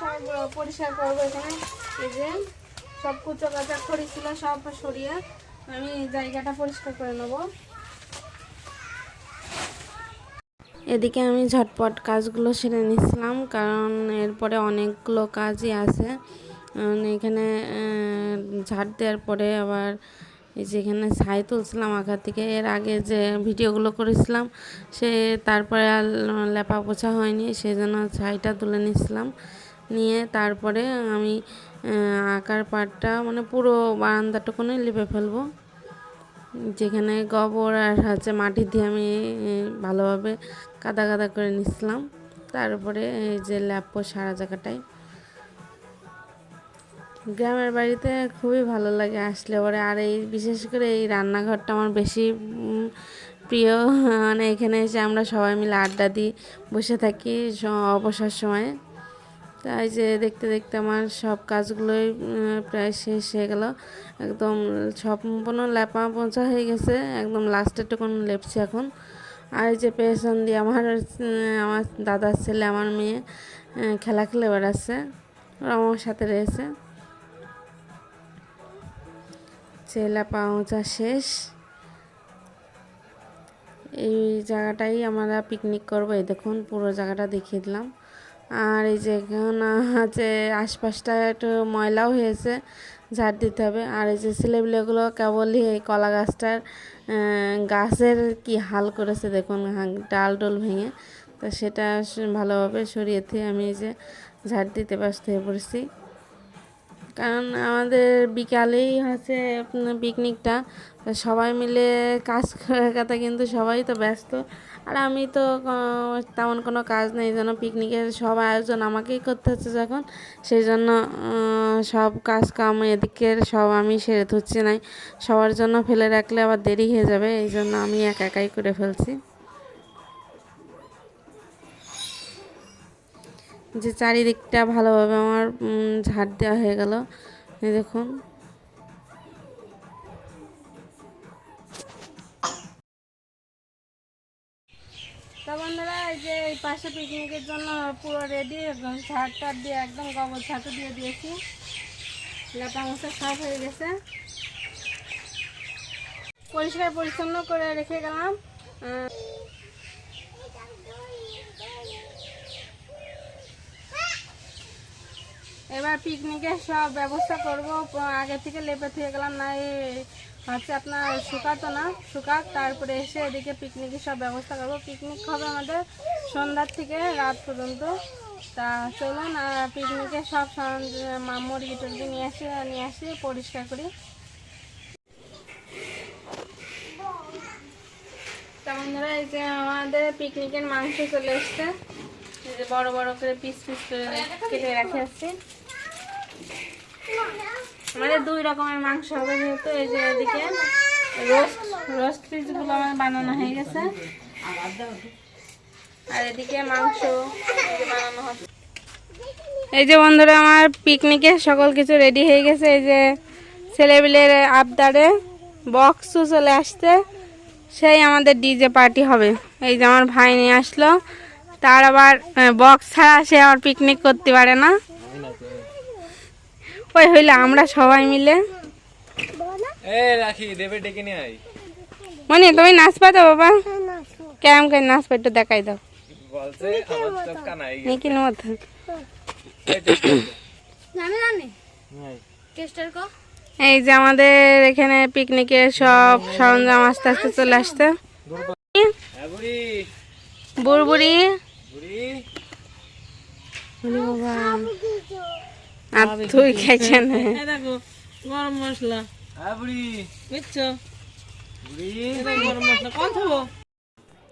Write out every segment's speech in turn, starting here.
সব পরিষ্কার করব এখানে। এই যে সব কুচো কাচা ছিল সব সরিয়ে আমি জায়গাটা পরিষ্কার করে নেব। এদিকে আমি ঝটপট কাজগুলো সেরে নিচ্ছিলাম কারণ এরপরে অনেকগুলো কাজই আছে। এখানে ঝাড় দেওয়ার পরে আবার এই যে এখানে ছাই তুলছিলাম আঁকা থেকে। এর আগে যে ভিডিওগুলো করেছিলাম, সে তারপরে আর লেপা পোছা হয়নি সেই জন্য ছাইটা তুলে নিচ্ছিলাম নিয়ে তারপরে আমি আঁকার পাটটা মানে পুরো বারান্দাটুকুনি লিপে ফেলব। যেখানে গোবর আর হচ্ছে মাটি দিয়ে আমি ভালোভাবে কাদা কাদা করে নিচ্ছিলাম। তারপরে এই যে ল্যাপো সারা জায়গাটায়। গ্রামের বাড়িতে খুবই ভালো লাগে আসলে পরে। আর এই বিশেষ করে এই রান্নাঘরটা আমার বেশি প্রিয়। মানে এখানে এসে আমরা সবাই মিলে আড্ডা দিই, বসে থাকি অবসর সময়ে। তাই যে দেখতে দেখতে আমার সব কাজগুলোই প্রায় শেষ হয়ে গেল। একদম সম্পূর্ণ লেপা পৌঁছা হয়ে গেছে। একদম লাস্টের টুকুন লেপছি এখন। আর যে পেছন দিয়ে আমার আমার দাদার ছেলে, আমার মেয়ে খেলা খেলে বেড়াচ্ছে। ওরা আমার সাথে রয়েছে। লেপা পৌঁছা শেষ। এই জায়গাটাই আমরা পিকনিক করব। এই দেখুন, পুরো জায়গাটা দেখিয়ে দিলাম। আর এই যে আছে আশপাশটা একটু ময়লাও হয়েছে, ঝাড় দিতে হবে। আর এই যে ছেলেপিলেগুলো কেবলই এই কলা গাছটার গাছের কি হাল করেছে দেখুন ডাল ডোল ভেঙে। তো সেটা ভালোভাবে সরিয়ে দিয়ে আমি এই যে ঝাড় দিতে ব্যস্ত হয়ে পড়েছি। কারণ আমাদের বিকালেই হচ্ছে পিকনিকটা সবাই মিলে কাজ করার কথা কিন্তু সবাই তো ব্যস্ত। আর আমি তো তেমন কোনো কাজ নেই যেন পিকনিকের সব আয়োজন আমাকেই করতে হচ্ছে যখন। সেই জন্য সব কাজ কাম এদিকের সব আমি সেরে ধরছি নাই। সবার জন্য ফেলে রাখলে আবার দেরি হয়ে যাবে, এই জন্য আমি একা একাই করে ফেলছি। যে চারিদিকটা ভালোভাবে আমার ঝাড় দেওয়া হয়ে গেল দেখুন। তো বন্ধুরা, এই যে এই পাশে পিকনিকের জন্য পুরো রেডি ঝাড় টাড় দিয়ে, একদম গোবর ঝাঁটু দিয়ে দিয়েছি। লেপা মশা সব হয়ে গেছে। পরিষ্কার পরিচ্ছন্ন করে রেখে গেলাম। এবার পিকনিকের সব ব্যবস্থা করব। আগে থেকে লেপে থেকে গেলাম, না এই হচ্ছে আপনার শুকাতো না? শুকাক, তারপরে এসে এদিকে পিকনিকের সব ব্যবস্থা করব। পিকনিক হবে আমাদের সন্ধ্যার থেকে রাত পর্যন্ত। তা চলুন আর পিকনিকের সব সরঞ্জাম মা- মুরগি টুরগি নিয়ে আসি নিয়ে আসি, পরিষ্কার করি। তা বন্ধুরা, এই যে আমাদের পিকনিকের মাংস চলে এসছে। এই যে বড় বড় করে পিস পিস করে কেটে রেখে আসছি। আমাদের দুই রকমের মাংস হবে যেহেতু, এই যে এদিকে রোস্ট রোস্ট পিসগুলো আমার বানানো হয়ে গেছে। আর এদিকে মাংস বানানো হচ্ছে। এই যে বন্ধুরা, আমার পিকনিকে সকল কিছু রেডি হয়ে গেছে। এই যে ছেলেপিলের আবদারে বক্সও চলে আসছে। সেই আমাদের ডিজে পার্টি হবে। এই যে আমার ভাই নিয়ে আসলো। তার আবার বক্স ছাড়া সে আবার পিকনিক করতে পারে না। ওই হইলে আমরা সবাই মিলে। নিয়ে তুমি নাচবা তো বাবা? কেমন করে নাচবা একটু দেখাই দাও। নিখিল মতো। এই যে আমাদের এখানে পিকনিকের সব সরঞ্জাম আস্তে আস্তে চলে আসতে হ্যাঁ বুড়ি। বুড়বুড়ি। বাবা। আর তুই খাইছেন দেখো গরম মশলা। হ্যাঁ বুঝছ? গরম মশলা।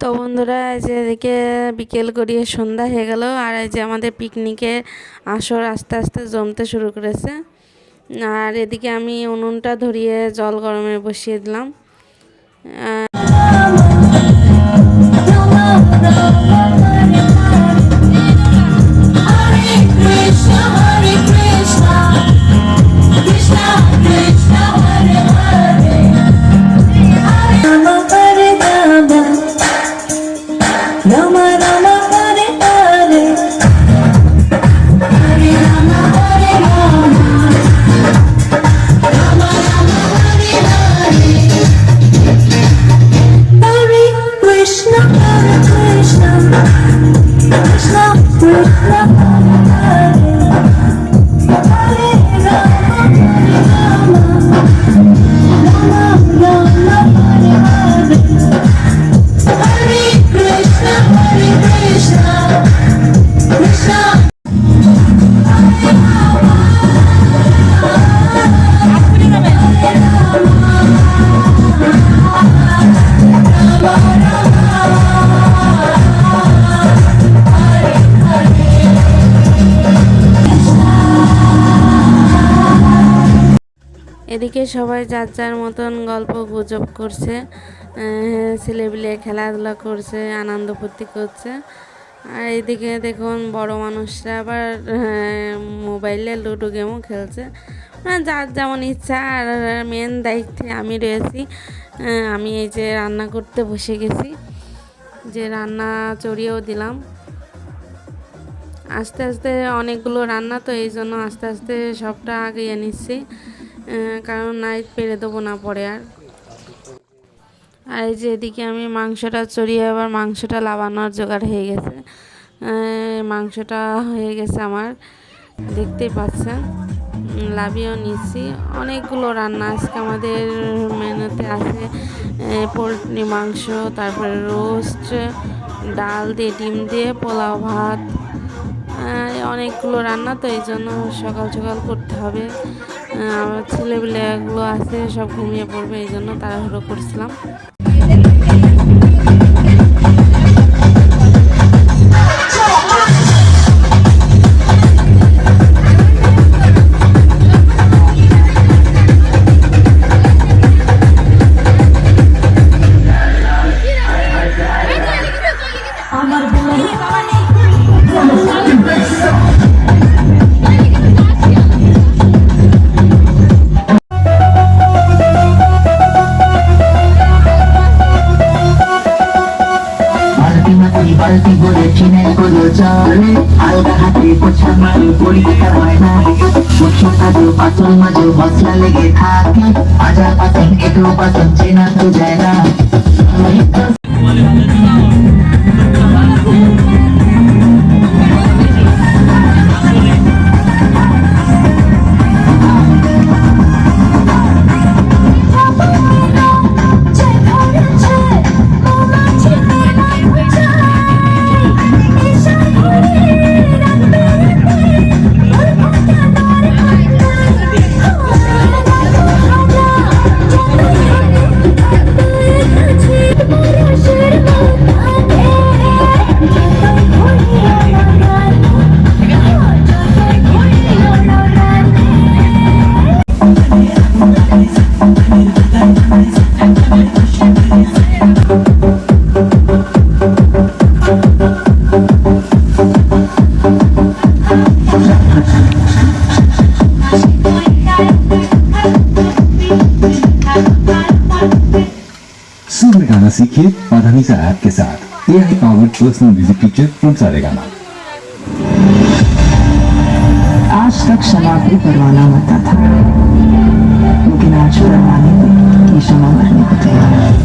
তো বন্ধুরা এই যে এদিকে বিকেল গড়িয়ে সন্ধ্যা হয়ে গেল আর এই যে আমাদের পিকনিকে আসর আস্তে আস্তে জমতে শুরু করেছে। আর এদিকে আমি উনুনটা ধরিয়ে জল গরমে বসিয়ে দিলাম। এদিকে সবাই যার যার মতন গল্প গুজব করছে ছেলেপিলে খেলাধুলা করছে, আনন্দ ফুর্তি করছে। আর এদিকে দেখুন বড় মানুষরা আবার মোবাইলে লুডো গেমও খেলছে। মানে যার যেমন ইচ্ছা, আর মেন দায়িত্বে আমি রয়েছি। আমি এই যে রান্না করতে বসে গেছি। যে রান্না চড়িয়েও দিলাম। আস্তে আস্তে অনেকগুলো রান্না, তো এই জন্য আস্তে আস্তে সবটা আগিয়ে নিচ্ছি। কারণ নাইট পেরে দেবো না পরে আর। আর এই যে এদিকে আমি মাংসটা চড়িয়ে আবার মাংসটা লাবানোর জোগাড় হয়ে গেছে। মাংসটা হয়ে গেছে আমার। দেখতেই পাচ্ছেন উম, লাভিয়েও নিচ্ছি। অনেকগুলো রান্না আজকে আমাদের মেনুতে আছে। পোলট্রি মাংস তারপরে রোস্ট ডাল দিয়ে ডিম দিয়ে পোলাও ভাত। অনেকগুলো রান্না তো এই জন্য সকাল সকাল করতে হবে। আমার ছেলেপিলেগুলো আছে সব ঘুমিয়ে পড়বে এই জন্য তাড়াহুড়ো করছিলাম। ప్రజాపతి కుటుంబ సంచినందు జయనా गाना सीखिए पाधानीसा ऐप के साथ। A I powered personal music teacher from Saregama आज तक शराब को परवाना होता था। लेकिन आज परवाने में ये शमा मरने को तैयार है।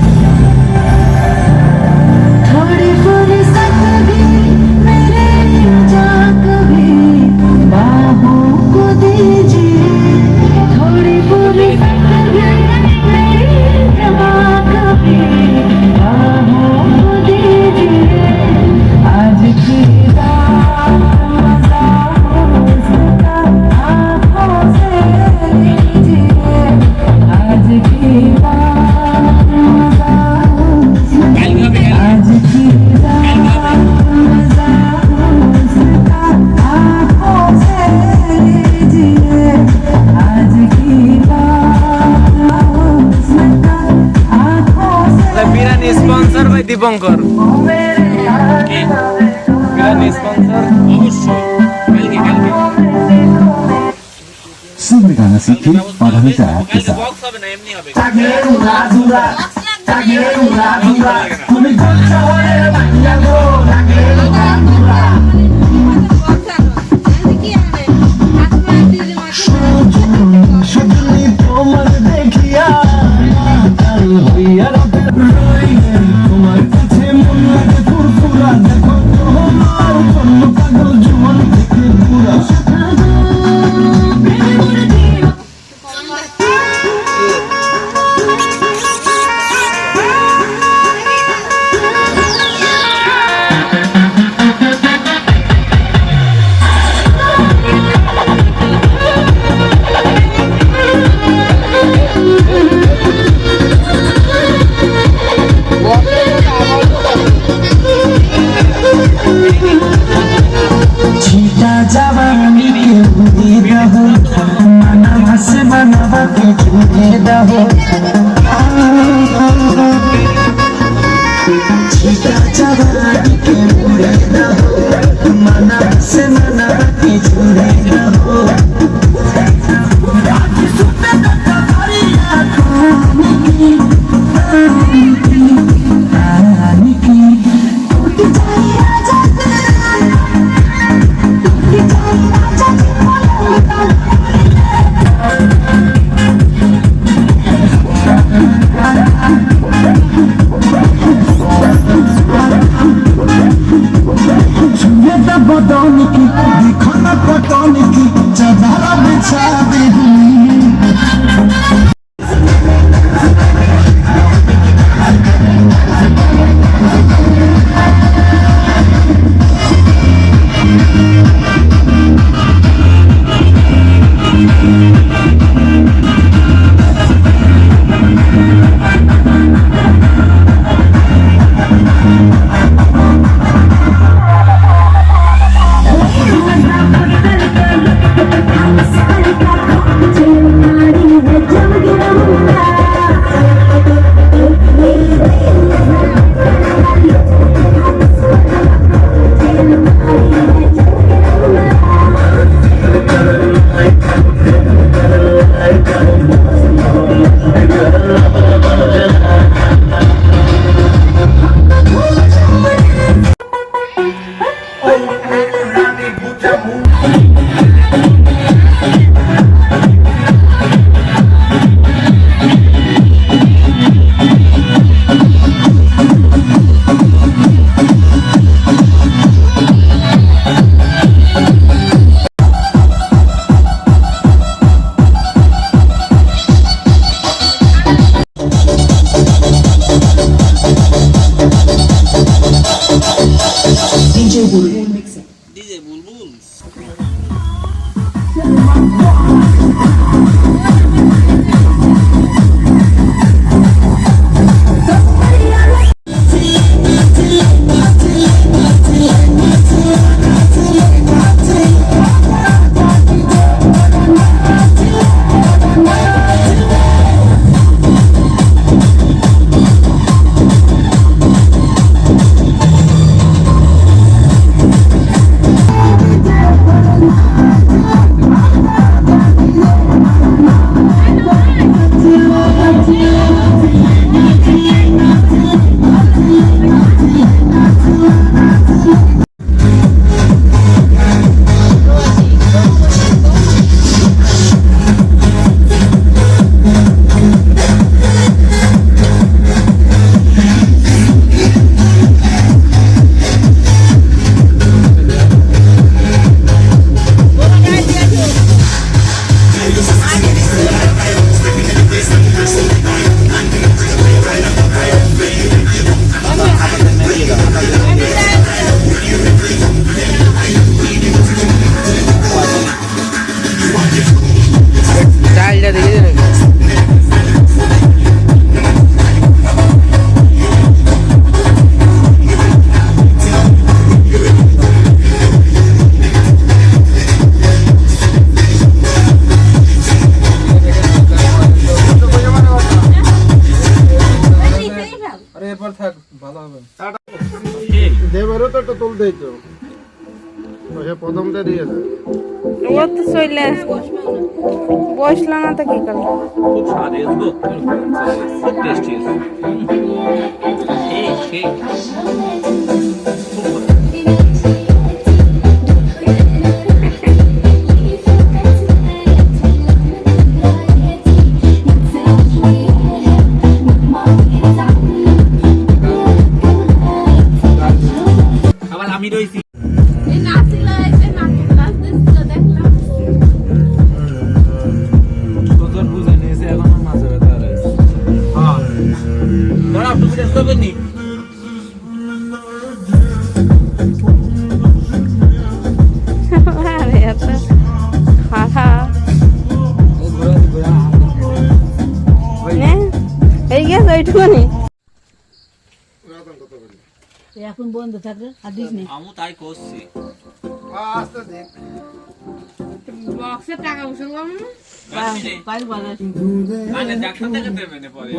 आँखों से বিরানি স্পন্সর ভাই দীপঙ্কর मेरे কি বিরানি স্পন্সর অবশ্যই কালকে কালকে सुंदर गाना सीखिए पाधानीसा ऐप के साथ বক্স হবে না এমনি হবে তোমার দেখিয়া কাল হইয়া তোমার সে প্রথমটা দিয়ে দেয় ও তো চলে আসবে বসল না তো কি করল? খুব স্বাদ এসবো খুব টেস্টি ঠিক ঠিক বন্ধ থাকবে আর দিস নি আমু তাই করছি আস্তে দে বক্সে টাকা বসে কাল বাজার আরে ডাক্তার দেখাতে দেবে পরে